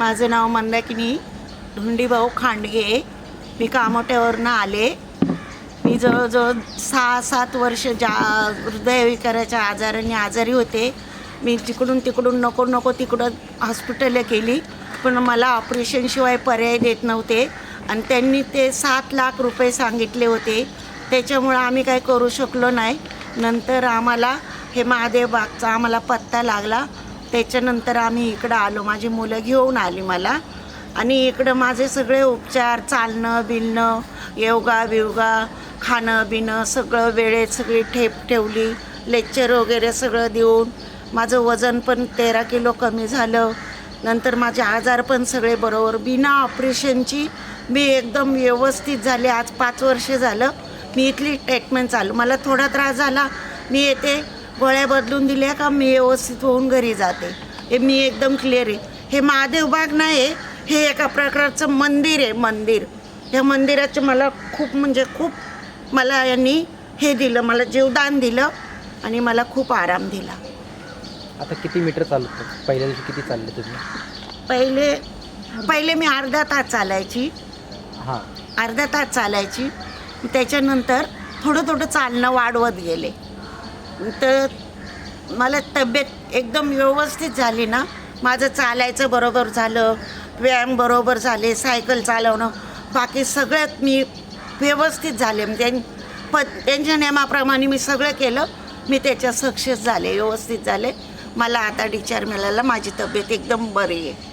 माझं नाव मंदाकिनी धुंडीभाऊ खांडगे. मी कामोट्यावरनं आले. मी जवळजवळ सहा सात वर्ष ज्या हृदयविकाराच्या आजाराने आजारी होते. मी तिकडून तिकडून नको नको तिकडं हॉस्पिटलला केली पण मला ऑपरेशनशिवाय पर्याय देत नव्हते. आणि त्यांनी ते सात लाख रुपये सांगितले होते. त्याच्यामुळं आम्ही काही करू शकलो नाही. नंतर आम्हाला हे महादेव बागचा आम्हाला पत्ता लागला. त्याच्यानंतर आम्ही इकडं आलो. माझी मुलं घेऊन आली मला. आणि इकडं माझे सगळे उपचार चालणं बिलणं योगा बिवगा खाणं बिणं सगळं वेळेत सगळी ठेप ठेवली. लेक्चर वगैरे सगळं देऊन माझं वजन पण तेरा किलो कमी झालं. नंतर माझे आजार पण सगळे बरोबर. बिना ऑपरेशनची मी एकदम व्यवस्थित झाले. आज पाच वर्ष झालं. मी इथली ट्रीटमेंट चालू. मला थोडा त्रास झाला. मी येते. गोळ्या बदलून दिल्या का मी व्यवस्थित होऊन घरी जाते. हे मी एकदम क्लिअर आहे. हे महादेव बाग नाही आहे. हे एका प्रकारचं मंदिर आहे मंदिर. या मंदिराचं मला खूप म्हणजे खूप मला यांनी हे दिलं मला जीवदान दिलं आणि मला खूप आराम दिला. आता किती मीटर चालत पहिल्या दिवशी किती चालले तुम्ही? पहिले पहिले मी अर्धा तास चालायची. हां. अर्धा तास चालायची. त्याच्यानंतर थोडं थोडं चालणं वाढवत गेले. तर मला तब्येत एकदम व्यवस्थित झाली ना. माझं चालायचं बरोबर झालं व्यायाम बरोबर झाले सायकल चालवणं बाकी सगळ्यात मी व्यवस्थित झाले. म्हणजे त्यां प त्यांच्या नियमाप्रमाणे मी सगळं केलं. मी त्याच्यात सक्सेस झाले व्यवस्थित झाले. मला आता डिचार मिळाला माझी तब्येत एकदम बरी आहे.